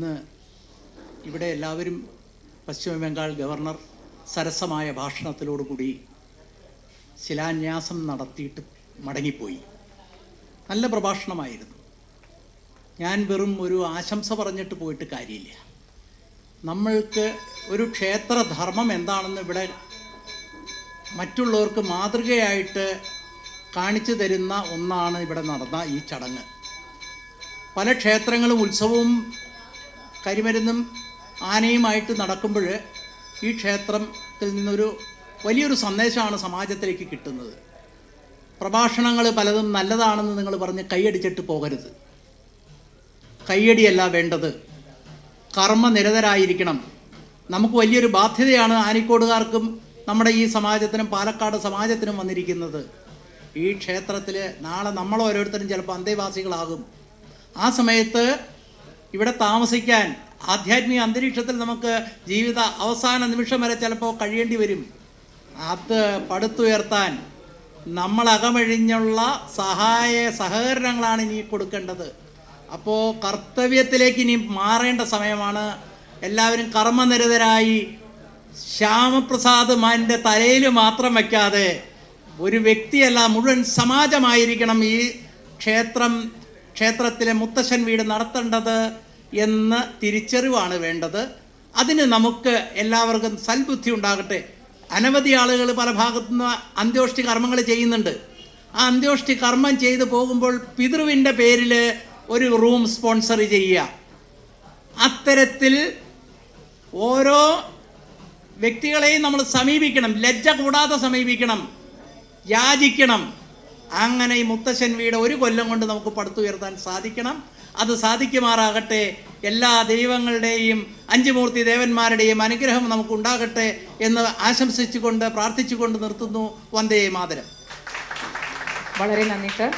ഇന്ന് ഇവിടെ എല്ലാവരും പശ്ചിമ ബംഗാൾ ഗവർണർ സരസമായ ഭാഷണത്തിലോടുകൂടി ശിലാന്യാസം നടത്തിയിട്ട് മടങ്ങിപ്പോയി. നല്ല പ്രഭാഷണമായിരുന്നു. ഞാൻ വെറും ഒരു ആശംസ പറഞ്ഞിട്ട് പോയിട്ട് കാര്യമില്ല. നമ്മൾക്ക് ഒരു ക്ഷേത്രധർമ്മം എന്താണെന്ന് ഇവിടെ മറ്റുള്ളവർക്ക് മാതൃകയായിട്ട് കാണിച്ചു തരുന്ന ഒന്നാണ് ഇവിടെ നടന്ന ഈ ചടങ്ങ്. പല ക്ഷേത്രങ്ങളും ഉത്സവവും കരിമരുന്നും ആനയുമായിട്ട് നടക്കുമ്പോൾ ഈ ക്ഷേത്രത്തിൽ നിന്നൊരു വലിയൊരു സന്ദേശമാണ് സമാജത്തിലേക്ക് കിട്ടുന്നത്. പ്രഭാഷണങ്ങൾ പലതും നല്ലതാണെന്ന് നിങ്ങൾ പറഞ്ഞ് കൈയടിച്ചിട്ട് പോകരുത്. കൈയടിയല്ല വേണ്ടത്. കർമ്മനിരതരായിരിക്കണം. നമുക്ക് വലിയൊരു ബാധ്യതയാണ് ആനിക്കോടുകാർക്കും നമ്മുടെ ഈ സമാജത്തിനും പാലക്കാട് സമാജത്തിനും വന്നിരിക്കുന്നത്. ഈ ക്ഷേത്രത്തിൽ നാളെ നമ്മൾ ഓരോരുത്തരും ചിലപ്പോൾ അന്തേവാസികളാകും. ആ സമയത്ത് ഇവിടെ താമസിക്കാൻ ആധ്യാത്മിക അന്തരീക്ഷത്തിൽ നമുക്ക് ജീവിത അവസാന നിമിഷം വരെ ചിലപ്പോൾ കഴിയേണ്ടി വരും. അത് പടുത്തുയർത്താൻ നമ്മൾ അകമഴിഞ്ഞുള്ള സഹായ സഹകരണങ്ങളാണ് ഇനി കൊടുക്കേണ്ടത്. അപ്പോൾ കർത്തവ്യത്തിലേക്ക് ഇനി മാറേണ്ട സമയമാണ്. എല്ലാവരും കർമ്മനിരതരായി ശ്യാമപ്രസാദ് മാന്റെ തലയിൽ മാത്രം വയ്ക്കാതെ ഒരു വ്യക്തിയല്ല മുഴുവൻ സമാജമായിരിക്കണം ഈ ക്ഷേത്രം ക്ഷേത്രത്തിലെ മുത്തശ്ശൻ വീട് നടത്തേണ്ടത്. എന്ന് തിരിച്ചറിവാണ് വേണ്ടത്. അതിന് നമുക്ക് എല്ലാവർക്കും സൽബുദ്ധി ഉണ്ടാകട്ടെ. അനവധി ആളുകൾ പല ഭാഗത്തുനിന്ന് അന്ത്യോഷ്ടി കർമ്മങ്ങൾ ചെയ്യുന്നുണ്ട്. ആ അന്ത്യോഷ്ടി കർമ്മം ചെയ്തു പോകുമ്പോൾ പിതൃവിന്റെ പേരിൽ ഒരു റൂം സ്പോൺസർ ചെയ്യുക. അത്തരത്തിൽ ഓരോ വ്യക്തികളെയും നമ്മൾ സമീപിക്കണം. ലജ്ജ കൂടാതെ സമീപിക്കണം. യാചിക്കണം. അങ്ങനെ ഈ മുത്തശ്ശൻ വീട് ഒരു കൊല്ലം കൊണ്ട് നമുക്ക് പടുത്തുയർത്താൻ സാധിക്കണം. അത് സാധിക്കുമാറാകട്ടെ. എല്ലാ ദൈവങ്ങളുടെയും അഞ്ചുമൂർത്തി ദേവന്മാരുടെയും അനുഗ്രഹം നമുക്കുണ്ടാകട്ടെ എന്ന് ആശംസിച്ചുകൊണ്ട് പ്രാർത്ഥിച്ചുകൊണ്ട് നിർത്തുന്നു. വന്ദേ മാതരം. വളരെ നന്ദി സർ.